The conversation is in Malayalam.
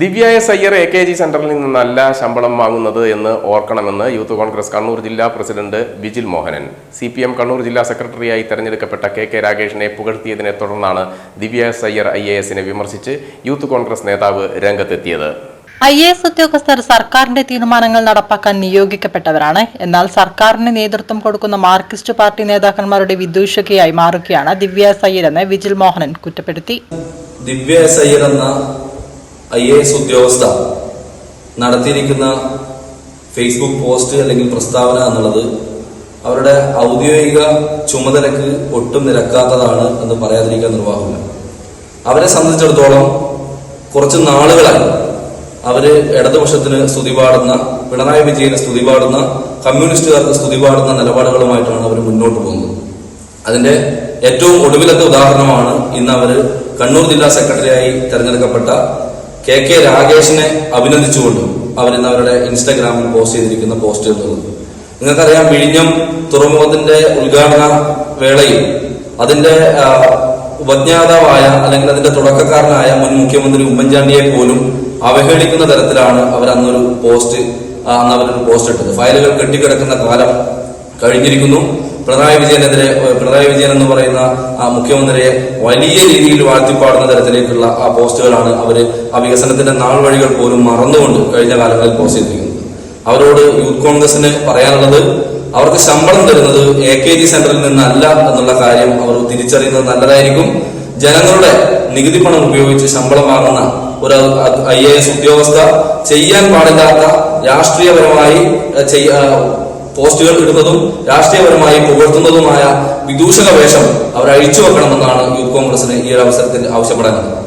Divya S Iyer A K G സെന്ററിൽ നിന്നല്ല ശമ്പളം വാങ്ങുന്നത് എന്ന് ഓർക്കണമെന്ന് യൂത്ത് കോൺഗ്രസ് കണ്ണൂർ ജില്ലാ president Vijil Mohanan. C P M Kannur ജില്ലാ സെക്രട്ടറിയായി തെരഞ്ഞെടുക്കപ്പെട്ട കെ കെ രാഗേഷിനെ പുകഴ്ത്തിയതിനെ തുടർന്നാണ് Divya S Iyer I A എസിനെ വിമർശിച്ച് യൂത്ത് കോൺഗ്രസ് നേതാവ് രംഗത്തെത്തിയത്. ഐ എ എസ് ഉദ്യോഗസ്ഥർ സർക്കാരിന്റെ തീരുമാനങ്ങൾ നടപ്പാക്കാൻ നിയോഗിക്കപ്പെട്ടവരാണ്. എന്നാൽ സർക്കാരിന് നേതൃത്വം കൊടുക്കുന്ന മാർക്സിസ്റ്റ് പാർട്ടി നേതാക്കന്മാരുടെ വിദൂഷകയായി മാറുകയാണ് ദിവ്യ എസ് അയ്യരെന്ന് വിജിൽ മോഹനൻ കുറ്റപ്പെടുത്തി. ദിവ്യ എസ് അയ്യർ എന്ന ഐ എ എസ് ഉദ്യോഗസ്ഥ നടത്തിയിരിക്കുന്ന ഫേസ്ബുക്ക് പോസ്റ്റ് അല്ലെങ്കിൽ പ്രസ്താവന എന്നുള്ളത് അവരുടെ ഔദ്യോഗിക ചുമതലക്ക് ഒട്ടും നിരക്കാത്തതാണ് എന്ന് പറയാതിരിക്കാൻ നിർവാഹമില്ല. അവരെ സംബന്ധിച്ചിടത്തോളം കുറച്ച് നാളുകളായി അവർ ഇടതുപക്ഷത്തിന് സ്തുതി പാടുന്ന പിണറായി വിജയന് സ്തുതി പാടുന്ന കമ്മ്യൂണിസ്റ്റുകാർക്ക് സ്തുതി പാടുന്ന നിലപാടുകളുമായിട്ടാണ് അവർ മുന്നോട്ട് പോകുന്നത്. അതിന്റെ ഏറ്റവും ഒടുവിലത്തെ ഉദാഹരണമാണ് ഇന്ന് അവർ കണ്ണൂർ ജില്ലാ സെക്രട്ടറിയായി തെരഞ്ഞെടുക്കപ്പെട്ട കെ കെ രാകേഷിനെ അഭിനന്ദിച്ചുകൊണ്ട് അവരിന്ന് അവരുടെ ഇൻസ്റ്റാഗ്രാമിൽ പോസ്റ്റ് ചെയ്തിരിക്കുന്ന പോസ്റ്റുകൾ എന്നുള്ളത് നിങ്ങൾക്കറിയാം വിഴിഞ്ഞം തുറമുഖത്തിന്റെ ഉദ്ഘാടന വേളയിൽ അതിന്റെ ഉപജ്ഞാതാവായ അല്ലെങ്കിൽ അതിന്റെ തുടക്കക്കാരനായ മുൻ മുഖ്യമന്ത്രി ഉമ്മൻചാണ്ടിയെ പോലും അവഹേളിക്കുന്ന തരത്തിലാണ് അവർ അന്നൊരു പോസ്റ്റ് അന്ന് അവരൊരു പോസ്റ്റ് ഇട്ടത്. ഫയലുകൾ കെട്ടിക്കിടക്കുന്ന കാലം കഴിഞ്ഞിരിക്കുന്നു. പിണറായി വിജയനെതിരെ പിണറായി വിജയൻ എന്ന് പറയുന്ന ആ മുഖ്യമന്ത്രിയെ വലിയ രീതിയിൽ വാഴ്ത്തിപ്പാടുന്ന തരത്തിലേക്കുള്ള ആ പോസ്റ്റുകളാണ് അവർ ആ വികസനത്തിന്റെ നാൾ വഴികൾ പോലും മറന്നുകൊണ്ട് കഴിഞ്ഞ കാലങ്ങളിൽ പോസ്റ്റ് ചെയ്തിരിക്കുന്നത്. അവരോട് യൂത്ത് കോൺഗ്രസിന് പറയാനുള്ളത് അവർക്ക് ശമ്പളം തരുന്നത് എ കെ ജി സെന്ററിൽ നിന്നല്ല എന്നുള്ള കാര്യം അവർ തിരിച്ചറിയുന്നത് നല്ലതായിരിക്കും. ജനങ്ങളുടെ നികുതി പണം ഉപയോഗിച്ച് ശമ്പളം വാങ്ങുന്ന ഒരു ഐ എ എസ് ഉദ്യോഗസ്ഥ ചെയ്യാൻ പാടില്ലാത്ത രാഷ്ട്രീയപരമായി പോസ്റ്റുകൾ ഇടുന്നതും രാഷ്ട്രീയപരമായി പുകഴ്ത്തുന്നതുമായ വിദൂഷക വേഷം അവർ അഴിച്ചു വെക്കണമെന്നാണ് യൂത്ത് കോൺഗ്രസിന് ഈ ഒരു അവസരത്തിൽ ആവശ്യപ്പെടാനുള്ളത്.